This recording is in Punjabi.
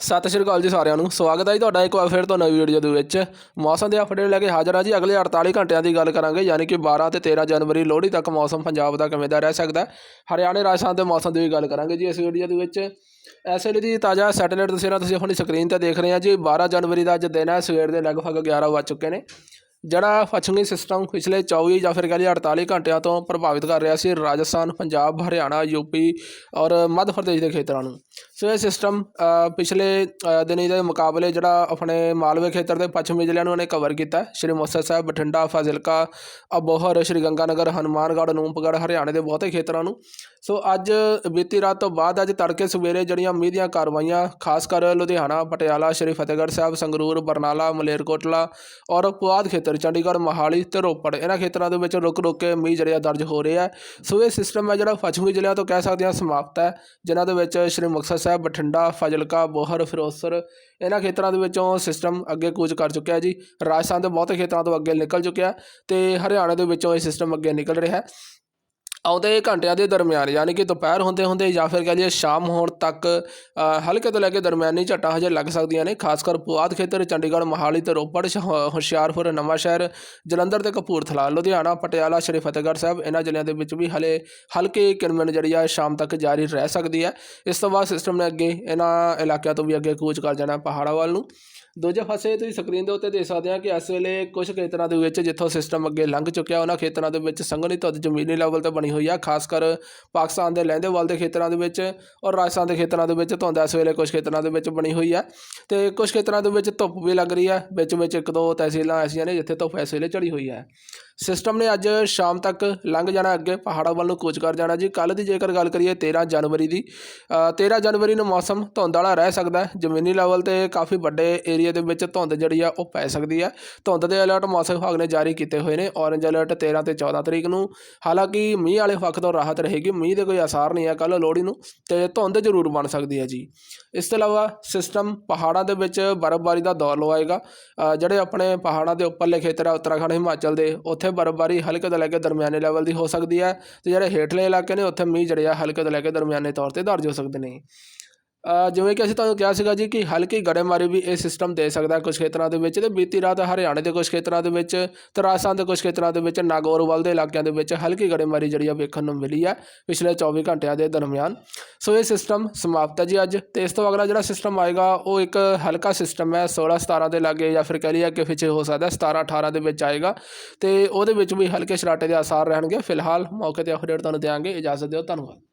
ਸਤਿ ਸ਼੍ਰੀ ਅਕਾਲ ਜੀ ਸਾਰਿਆਂ ਨੂੰ। ਸਵਾਗਤ ਹੈ ਜੀ ਤੁਹਾਡਾ ਇੱਕ ਵਾਰ ਫਿਰ ਤੋਂ ਨਵੀਂ ਵੀਡੀਓ ਦੇ ਵਿੱਚ। ਮੌਸਮ ਦੇ ਅਪਡੇਟ ਲੈ ਕੇ ਹਾਜ਼ਰ ਹਾਂ ਜੀ। ਅਗਲੇ 48 ਘੰਟਿਆਂ ਦੀ ਗੱਲ ਕਰਾਂਗੇ, ਯਾਨੀ ਕਿ 12 ਤੇ 13 ਜਨਵਰੀ ਲੋਹੜੀ ਤੱਕ ਮੌਸਮ ਪੰਜਾਬ ਦਾ ਕਿਵੇਂ ਦਾ ਰਹਿ ਸਕਦਾ ਹੈ। ਹਰਿਆਣੇ, ਰਾਜਸਥਾਨ ਦੇ ਮੌਸਮ ਦੀ ਵੀ ਗੱਲ ਕਰਾਂਗੇ ਜੀ ਇਸ ਵੀਡੀਓ ਦੇ ਵਿੱਚ। ਇਸ ਲਈ ਜੀ ਤਾਜ਼ਾ ਸੈਟੇਲਾਈਟ ਤਸਵੀਰਾਂ ਤੁਸੀਂ ਆਪਣੀ ਸਕਰੀਨ ਤੇ ਦੇਖ ਰਹੇ ਹੋ ਜੀ। 12 ਜਨਵਰੀ ਦਾ ਅੱਜ ਦਿਨ ਹੈ। ਸਵੇਰ ਦੇ ਲਗਭਗ 11 ਵੱਜ ਚੁੱਕੇ ਨੇ। ਜਿਹੜਾ ਪੱਛਮੀ ਸਿਸਟਮ ਪਿਛਲੇ 24 ਜਾਂ ਫਿਰ ਕਹਿ ਲਈਏ 48 ਘੰਟਿਆਂ ਤੋਂ ਪ੍ਰਭਾਵਿਤ ਕਰ ਰਿਹਾ ਸੀ ਰਾਜਸਥਾਨ ਪੰਜਾਬ ਹਰਿਆਣਾ ਯੂਪੀ ਔਰ ਮੱਧ ਪ੍ਰਦੇਸ਼ ਦੇ ਖੇਤਰਾਂ ਨੂੰ। ਸੋ ਇਹ ਸਿਸਟਮ ਪਿਛਲੇ ਅ, ਦਿਨੀ ਦੇ ਮੁਕਾਬਲੇ ਜਿਹੜਾ ਆਪਣੇ ਮਾਲਵੇ ਖੇਤਰ ਦੇ ਪੱਛਮੀ ਜ਼ਿਲ੍ਹਿਆਂ ਨੂੰ ਉਹਨੇ ਕਵਰ ਕੀਤਾ। ਸ਼੍ਰੀ ਮੁਕਤਸਰ ਸਾਹਿਬ ਬਠਿੰਡਾ ਫਾਜ਼ਿਲਕਾ ਅਬੋਹਰ ਸ਼੍ਰੀ ਗੰਗਾਨਗਰ ਹਨੂਮਾਨਗੜ੍ਹ ਅਨੂਪਗੜ੍ਹ ਹਰਿਆਣੇ ਦੇ ਬਹੁਤੇ ਖੇਤਰਾਂ ਨੂੰ। ਸੋ ਅੱਜ ਬੀਤੀ ਰਾਤ ਤੋਂ ਬਾਅਦ ਅੱਜ ਤੜਕੇ ਸਵੇਰੇ ਜਿਹੜੀਆਂ ਮੀਂਹ ਦੀਆਂ ਕਾਰਵਾਈਆਂ, ਖਾਸ ਕਰ ਲੁਧਿਆਣਾ, ਪਟਿਆਲਾ, ਸ਼੍ਰੀ ਫਤਿਹਗੜ੍ਹ ਸਾਹਿਬ, ਸੰਗਰੂਰ, ਬਰਨਾਲਾ ਮਲੇਰਕੋਟਲਾ ਔਰ ਪੁਆਧ ਖੇਤਰ, ਚੰਡੀਗੜ੍ਹ, ਮੋਹਾਲੀ ਤੇ ਰੋਪੜ, ਇਹਨਾਂ ਖੇਤਰਾਂ ਦੇ ਵਿੱਚ ਰੁਕ ਰੁਕ ਕੇ ਮੀਂਹ ਜਿਹੜੇ ਆ ਦਰਜ ਹੋ ਰਹੇ ਹੈ। ਸੋ ਇਹ ਸਿਸਟਮ ਹੈ ਜਿਹੜਾ ਪੱਛਮੀ ਜ਼ਿਲ੍ਹਿਆਂ ਤੋਂ ਕਹਿ ਸਕਦੇ ਹਾਂ ਸਮਾਪਤ ਹੈ, ਜਿਨ੍ਹਾਂ ਦੇ ਵਿੱਚ ਸ਼੍ਰੀ ਮੁਕਤਸਰ ਸਾਹਿਬ, ਬਠਿੰਡਾ, ਫਾਜ਼ਿਲਕਾ, ਬੋਹਰ, ਫਿਰੋਜ਼ਪੁਰ, ਇਹਨਾਂ ਖੇਤਰਾਂ ਦੇ ਵਿੱਚੋਂ ਸਿਸਟਮ ਅੱਗੇ ਕੂਚ ਕਰ ਚੁੱਕਿਆ ਜੀ। ਰਾਜਸਥਾਨ ਦੇ ਬਹੁਤੇ ਖੇਤਰਾਂ ਤੋਂ ਅੱਗੇ ਨਿਕਲ ਚੁੱਕਿਆ ਤੇ ਹਰਿਆਣਾ ਦੇ ਵਿੱਚੋਂ ਇਹ ਸਿਸਟਮ ਅੱਗੇ ਨਿਕਲ ਰਿਹਾ ਹੈ। ਆਉਂਦੇ ਘੰਟਿਆਂ ਦੇ ਦਰਮਿਆਨ, ਯਾਨੀ ਕਿ ਦੁਪਹਿਰ ਹੁੰਦੇ ਹੁੰਦੇ ਜਾਂ ਫਿਰ ਕਹ ਲਈਏ ਸ਼ਾਮ ਹੋਣ ਤੱਕ ਹਲਕੇ ਤੋਂ ਲੈ ਕੇ ਦਰਮਿਆਨੀ ਝਟਾਂ ਹਜੇ ਲੱਗ ਸਕਦੀਆਂ ਨੇ, ਖਾਸ ਕਰ ਪੁਆਧ ਖੇਤਰ, ਚੰਡੀਗੜ੍ਹ, ਮੋਹਾਲੀ ਤੇ ਰੋਪੜ, ਸ਼- ਹੁਸ਼ਿਆਰਪੁਰ, ਨਵਾਂਸ਼ਹਿਰ, ਜਲੰਧਰ ਤੇ ਕਪੂਰਥਲਾ, ਲੁਧਿਆਣਾ, ਪਟਿਆਲਾ, ਸ਼੍ਰੀ ਫਤਿਹਗੜ੍ਹ ਸਾਹਿਬ, ਇਹਨਾਂ ਜ਼ਿਲ੍ਹਿਆਂ ਦੇ ਵਿੱਚ ਵੀ ਹਲੇ ਹਲਕੇ ਕਿਰਮਨ ਜਿਹੜੀ ਆ ਸ਼ਾਮ ਤੱਕ ਜਾਰੀ ਰਹਿ ਸਕਦੀ ਹੈ। ਇਸ ਤੋਂ ਬਾਅਦ ਸਿਸਟਮ ਨੇ ਅੱਗੇ ਇਹਨਾਂ ਇਲਾਕਿਆਂ ਤੋਂ ਵੀ ਅੱਗੇ ਕੂਚ ਕਰ ਜਾਣਾ, ਪਹਾੜਾਂ ਵੱਲ ਨੂੰ। ਦੂਜੇ ਪਾਸੇ ਤੁਸੀਂ ਸਕਰੀਨ ਦੇ ਉੱਤੇ ਦੇਖ ਸਕਦੇ ਆ ਕਿ ਇਸ ਵੇਲੇ ਕੁਝ ਖੇਤਰਾਂ ਦੇ ਵਿੱਚ ਜਿੱਥੋਂ ਸਿਸਟਮ ਅੱਗੇ ਲੰਘ ਚੁੱਕਿਆ ਉਹਨਾਂ ਖੇਤਰਾਂ ਦੇ ਵਿੱਚ ਸੰਘਣੀ ਧੁੰਦ ਜ਼ਮੀਨੀ ਲੈਵਲ ਤੇ ਬਣੀ ਹੋਈ ਆ ਖਾਸ ਕਰ ਪਾਕਿਸਤਾਨ ਦੇ ਲਹਿੰਦੇ ਵੱਲ ਦੇ ਖੇਤਰਾਂ ਦੇ ਵਿੱਚ ਔਰ ਰਾਜਸਥਾਨ ਦੇ ਖੇਤਰਾਂ ਦੇ ਵਿੱਚ ਧੁੰਦ ਇਸ ਵੇਲੇ ਕੁਝ ਖੇਤਰਾਂ ਦੇ ਵਿੱਚ ਬਣੀ ਹੋਈ ਆ ਤੇ ਕੁਝ ਖੇਤਰਾਂ ਦੇ ਵਿੱਚ ਧੁੱਪ ਵੀ ਲੱਗ ਰਹੀ ਆ ਵਿੱਚ ਵਿੱਚ ਇੱਕ ਦੋ ਤਹਿਸੀਲਾਂ ਐਸੀਆਂ ਨੇ ਜਿੱਥੇ ਧੁੱਪ ਇਸ ਵੇਲੇ ਚੜੀ ਹੋਈ ਹੈ। ਸਿਸਟਮ ਨੇ ਅੱਜ ਸ਼ਾਮ ਤੱਕ ਲੰਘ ਜਾਣਾ ਅੱਗੇ ਪਹਾੜਾਂ ਵੱਲ ਨੂੰ ਕੂਚ ਕਰ ਜਾਣਾ ਜੀ। ਕੱਲ ਦੀ ਜੇਕਰ ਗੱਲ ਕਰੀਏ 13 ਜਨਵਰੀ ਦੀ ਅ, 13 ਜਨਵਰੀ ਨੂੰ ਮੌਸਮ ਧੁੰਦ ਵਾਲਾ ਰਹਿ ਸਕਦਾ ਹੈ। ਜ਼ਮੀਨੀ ਲੈਵਲ ਤੇ ਕਾਫੀ ਵੱਡੇ ਏਰੀਆ ਦੇ ਵਿੱਚ ਧੁੰਦ ਜਿਹੜੀ ਆ ਉਹ ਪੈ ਸਕਦੀ ਹੈ। ਧੁੰਦ ਦੇ ਅਲਰਟ ਮੌਸਮ ਵਿਭਾਗ ਨੇ ਜਾਰੀ ਕੀਤੇ ਹੋਏ ਨੇ। ਔਰੇਂਜ ਅਲਰਟ 13 ਤੇ 14 ਤਰੀਕ ਨੂੰ। ਹਾਲਾਂਕਿ ਮੀਂਹ ਵਾਲੇ ਪੱਖ ਤੋਂ ਰਾਹਤ ਰਹੇਗੀ। ਮੀਂਹ ਦੇ ਕੋਈ ਅਸਾਰ ਨਹੀਂ ਹੈ ਕੱਲ ਲੋਹੜੀ ਨੂੰ ਤੇ ਧੁੰਦ ਜ਼ਰੂਰ ਬਣ ਸਕਦੀ ਹੈ ਜੀ। ਇਸ ਤੋਂ ਇਲਾਵਾ ਸਿਸਟਮ ਪਹਾੜਾਂ ਦੇ ਵਿੱਚ ਬਰਫ਼ਬਾਰੀ ਦਾ ਦੌਰ ਲਵਾਏਗਾ। ਜਿਹੜੇ ਆਪਣੇ ਪਹਾੜਾਂ ਦੇ ਉੱਪਰਲੇ ਖੇਤਰ ਆ ਉੱਤਰਾਖੰਡ ਹਿਮਾਚਲ ਦੇ ਉੱਥੇ ਬਰਫ਼ਬਾਰੀ ਹਲਕੇ ਤੋਂ ਲੈ ਕੇ ਦਰਮਿਆਨੇ ਲੈਵਲ ਦੀ ਹੋ ਸਕਦੀ ਹੈ ਤੇ ਜਿਹੜੇ ਹੇਠਲੇ ਇਲਾਕੇ ਨੇ, ਉੱਥੇ ਮੀਂਹ ਜਿਹੜੇ ਆ ਹਲਕੇ ਤੋਂ ਲੈ ਕੇ ਦਰਮਿਆਨੇ ਤੌਰ ਤੇ ਦਰਜ ਹੋ ਸਕਦੇ ਨੇ। ਜਿਵੇਂ ਕਿ ਅਸੀਂ ਤੁਹਾਨੂੰ ਕਿਹਾ ਸੀਗਾ ਜੀ ਕਿ ਹਲਕੀ ਗੜੇਮਾਰੀ ਵੀ ਇਹ ਸਿਸਟਮ ਦੇ ਸਕਦਾ ਹੈ ਕੁਝ ਖੇਤਰਾਂ ਦੇ ਵਿੱਚ ਤੇ ਬੀਤੀ ਰਾਤ ਹਰਿਆਣੇ ਦੇ ਕੁਝ ਖੇਤਰਾਂ ਦੇ ਵਿੱਚ ਤੇ ਰਾਜਸਥਾਨ ਦੇ ਕੁਝ ਖੇਤਰਾਂ ਦੇ ਵਿੱਚ ਨਾਗੌਰ ਦੇ ਇਲਾਕਿਆਂ ਦੇ ਵਿੱਚ ਹਲਕੀ ਗੜੇਮਾਰੀ ਜਿਹੜੀ ਆ ਵੇਖਣ ਨੂੰ ਮਿਲੀ ਹੈ ਪਿਛਲੇ 24 ਘੰਟਿਆਂ ਦੇ ਦਰਮਿਆਨ। ਸੋ ਇਹ ਸਿਸਟਮ ਸਮਾਪਤ ਹੈ ਜੀ ਅੱਜ ਤੇ ਇਸ ਤੋਂ ਅਗਲਾ ਜਿਹੜਾ ਸਿਸਟਮ ਆਏਗਾ ਉਹ ਇੱਕ ਹਲਕਾ ਸਿਸਟਮ ਹੈ 16 17 ਦੇ ਲਾਗੇ ਜਾਂ ਫਿਰ ਕਹ ਲਈਏ ਕਿ ਪਿੱਛੇ ਹੋ ਸਕਦਾ 17 18 ਦੇ ਵਿੱਚ ਆਏਗਾ ਤੇ ਉਹਦੇ ਵਿੱਚ ਵੀ ਹਲਕੇ ਸ਼ਰਾਟੇ ਦੇ ਆਸਾਰ ਰਹਿਣਗੇ। ਫਿਲਹਾਲ ਮੌਕੇ ਤੇ ਅਪਡੇਟ ਤੁਹਾਨੂੰ ਦਿਆਂਗੇ। ਇਜਾਜ਼ਤ ਦਿਓ। ਧੰਨਵਾਦ।